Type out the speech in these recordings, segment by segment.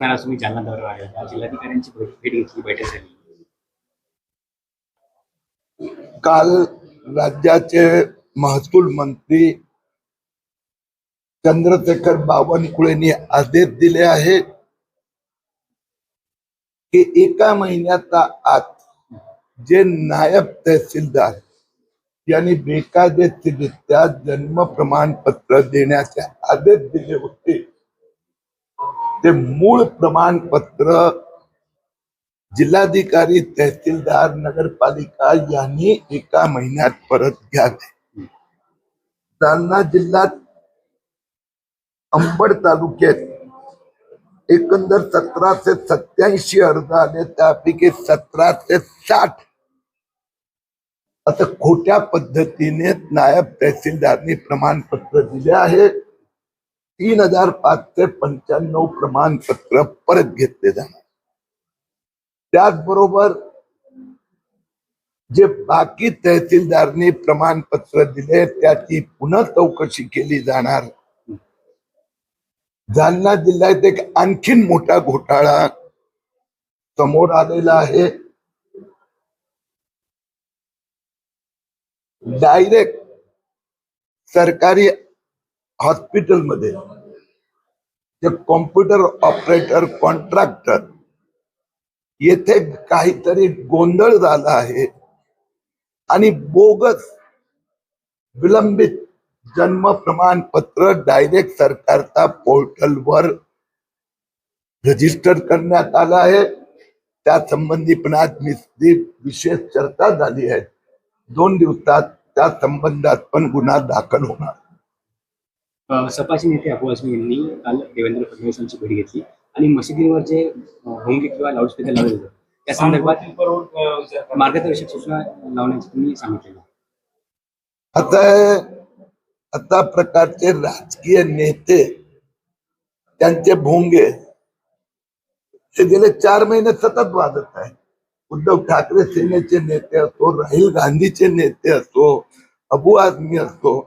तर आज तुम्ही जालना दौरा आले होते. जिल्हाधिकाऱ्यांची भेट घेतली बैठक झाली काल राज्याचे महसूल मंत्री चंद्रशेखर बावनकुळेंनी आदेश दिले आहेत की एका महिन्याचा आत जे नायब तहसीलदार यांनी बेकायदेशीरित्या जन्म प्रमाणपत्र देण्याचे आदेश दिले होते ते मूळ प्रमाणपत्र जिल्हाधिकारी तहसीलदार नगरपालिका यांनी एका महिन्यात परत घ्यावे. जालना जिल्ह्यात अंबड तालुक्यात एकंदर सतराशे सत्याऐंशी अर्ज़ आले, त्यापैकी सतराशे साठ असं खोट्या पद्धतीने नायब तहसीलदारनी प्रमाणपत्र दिले आहे. तीन हजार पाचशे पंच्याण्णव प्रमाणपत्र परत घेतले जाणार. त्याचबरोबर जे बाकी तहसीलदारनी प्रमाणपत्र दिले त्याची पुन्हा चौकशी केली जाणार. जालना जिल्ह्यात एक आणखीन मोठा घोटाळा समोर आलेला आहे. डायरेक्ट सरकारी हॉस्पिटलमध्ये कॉम्प्युटर ऑपरेटर कॉन्ट्रॅक्टर येथे काहीतरी गोंधळ झाला आहे. आणि बोगस विलंबित जन्म प्रमाणपत्र डायरेक्ट सरकारचा पोर्टलवर रजिस्टर करण्यात आलं आहे. त्या संबंधी पण आज निश्चित विशेष चर्चा झाली आहे. दोन दिवसात त्या संबंधात पण गुन्हा दाखल होणार. सपाचे नेते अबू आझमी यांनी काल देवेंद्र फडणवीस यांची भेट घेतली. आणि मशिदींवर जे भोंगे किंवा लाऊडस्पीकर लावले होते त्या संदर्भात मार्गदर्शक सूचना लावण्याचे तुम्ही सांगितलेलं आता आता प्रकारचे राजकीय नेते त्यांचे भोंगे हे गेले चार महिने सतत वाजत आहे. उद्धव ठाकरे सेनेचे नेते असो राहुल गांधीचे नेते असो अबू आझमी असो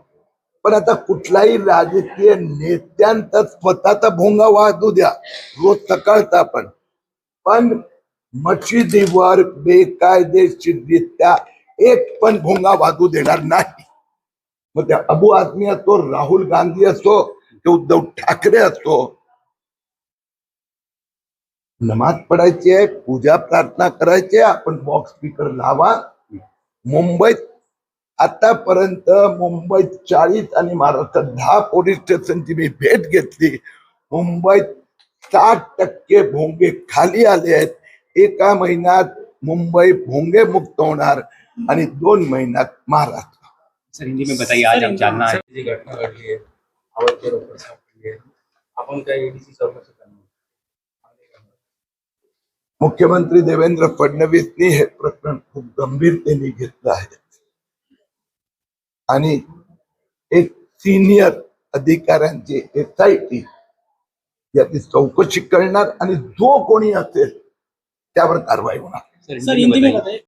पण आता कुठलाही राजकीय नेत्यांचा स्वतःचा भोंगा वाहतू द्या. रोज सकाळचा पण पण मशिदीवर बेकायदेशीररित्या एक पण भोंगा वाजू देणार नाही. मग त्या अबू आदमी असो राहुल गांधी असो ते उद्धव ठाकरे असो नमाज पडायची आहे पूजा प्रार्थना करायची आहे आपण बॉक्स स्पीकर लावा. मुंबईत आतापर्यंत मुंबईत चाळीस आणि महाराष्ट्रात दहा पोलीस स्टेशनची मी भेट घेतली. मुंबईत साठ टक्के भोंगे खाली आले आहेत. एका महिन्यात मुंबई भोंगे मुक्त होणार आणि दोन महिन्यात महाराष्ट्र. सर हिंदी में बताइए आज हम जालना आए जी घटना घडली आहे आवडते रोकड सापडली आहे आपण चौकशी करणार मुख्यमंत्री देवेंद्र फडणवीसनी हे प्रकरण खूप गंभीरतेने घेतलं आहे. आणि एक सिनियर अधिकाऱ्यांची एस आय टी याची चौकशी करणार आणि जो कोणी असेल त्यावर कारवाई होणार.